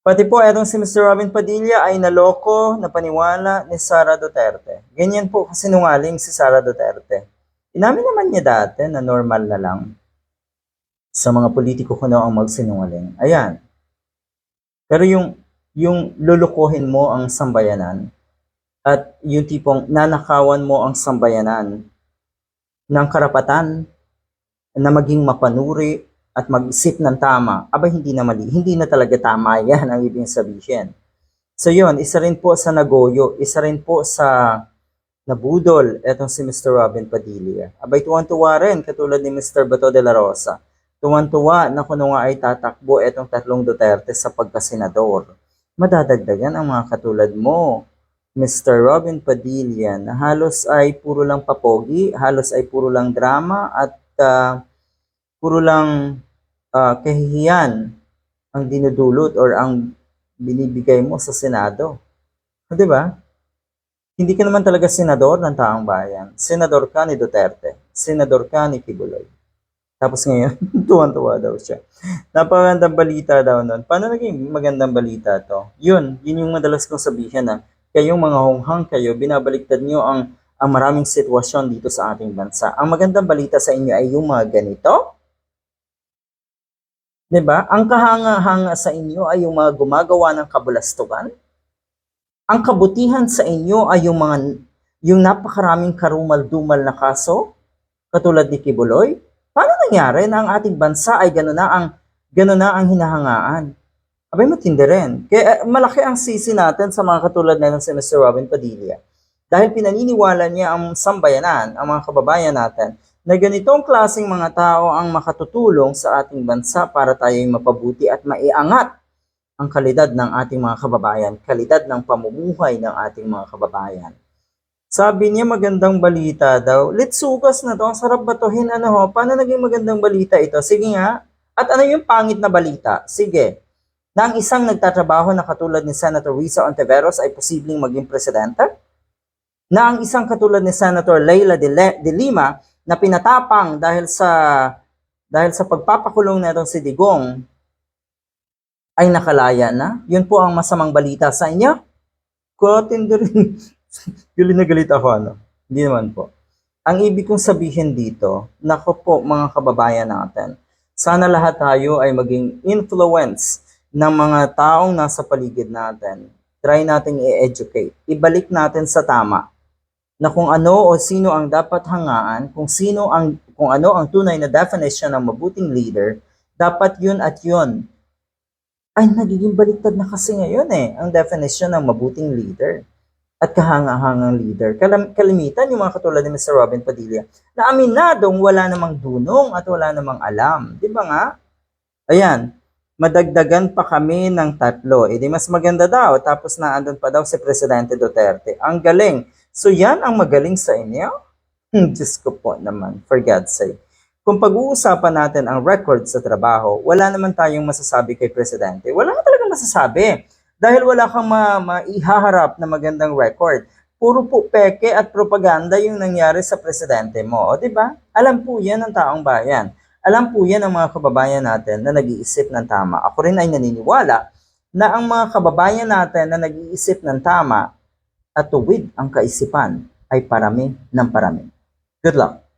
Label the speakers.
Speaker 1: Pati po etong si Mr. Robin Padilla ay naloko na paniwala ni Sara Duterte. Ganyan po kasinungaling si Sara Duterte. Inamin naman niya dati na normal na lang sa mga politiko kuno ang magsinungaling. Ayan. Pero yung yung lulukuhin mo ang sambayanan at yung tipong nanakawan mo ang sambayanan ng karapatan na maging mapanuri at mag-isip ng tama, aba hindi na mali, hindi na talaga tama yan ang ibig sabihin. So yun, isa rin po sa nagoyo, isa rin po sa nabudol etong si Mr. Robin Padilla. Abay tuwan-tuwa rin, katulad ni Mr. Bato de la Rosa. Tuwan-tuwa na kuno nga ay tatakbo etong tatlong Duterte sa pagkasenador. Madadagdagan ang mga katulad mo, Mr. Robin Padilla, na halos ay puro lang papogi, halos ay puro lang drama at ah, puro lang ah, kahihiyan ang dinudulot or ang binibigay mo sa Senado. O, Di ba? Hindi ka naman talaga senador ng taong bayan. Senador ka ni Duterte. Senador ka ni Kibuloy. Tapos ngayon, tuwan-tuwa daw siya. Napakagandang balita daw nun. Paano naging magandang balita to? Yun, yun yung madalas kong sabihin na kayong mga honghang kayo, binabaliktad nyo ang, ang maraming sitwasyon dito sa ating bansa. Ang magandang balita sa inyo ay yung mga ganito. 'Di ba? Ang kahanga-hanga sa inyo ay yung mga gumagawa ng kabulastugan. Ang kabutihan sa inyo ay yung mga yung napakaraming karumal-dumal na kaso katulad ni Kibuloy. Paano nangyari na ang ating bansa ay gano'n na ang gano'n na ang hinahangaan? Abay matindi rin. Kaya eh, malaki ang sisi natin sa mga katulad na ng si Mr. Robin Padilla. Dahil pinaniniwala niya ang sambayanan, ang mga kababayan natin, na ganitong klaseng mga tao ang makatutulong sa ating bansa para tayo'y mapabuti at maiangat ang kalidad ng ating mga kababayan, kalidad ng pamumuhay ng ating mga kababayan. Sabi niya magandang balita daw. Let's sukas na to. Ang sarap batuhin. Ano ho? Paano naging magandang balita ito? Sige nga. At ano yung pangit na balita? Sige. Na ang isang nagtatrabaho na katulad ni Senator Risa Ontiveros ay posibleng maging presidente? Na ang isang katulad ni Senator Leila de, Le- de Lima na pinatapang dahil sa dahil sa pagpapakulong na si Digong ay nakalaya na? Yun po ang masamang balita sa inyo? Katindi rin. galit na galit ako, ano? Hindi naman po. Ang ibig kong sabihin dito, nako po mga kababayan natin, sana lahat tayo ay maging influence ng mga taong nasa paligid natin. Try nating i-educate. Ibalik natin sa tama na kung ano o sino ang dapat hangaan, kung sino ang kung ano ang tunay na definition ng mabuting leader, dapat yun at yun. Ay, nagiging baliktad na kasi ngayon eh, ang definition ng mabuting leader at kahanga-hangang leader. Kalam, kalimitan yung mga katulad ni Mr. Robin Padilla na aminadong wala namang dunong at wala namang alam. Di ba nga? Ayan, madagdagan pa kami ng tatlo. E di mas maganda daw. Tapos na andun pa daw si Presidente Duterte. Ang galing. So yan ang magaling sa inyo? Hmm, Diyos ko po naman, for God's sake. Kung pag-uusapan natin ang record sa trabaho, wala naman tayong masasabi kay Presidente. Wala ka talagang masasabi. Dahil wala kang ma- maihaharap na magandang record. Puro po peke at propaganda yung nangyari sa presidente mo. O, di ba? Alam po yan ng taong bayan. Alam po yan ng mga kababayan natin na nag-iisip ng tama. Ako rin ay naniniwala na ang mga kababayan natin na nag-iisip ng tama at tuwid ang kaisipan ay parami ng parami. Good luck!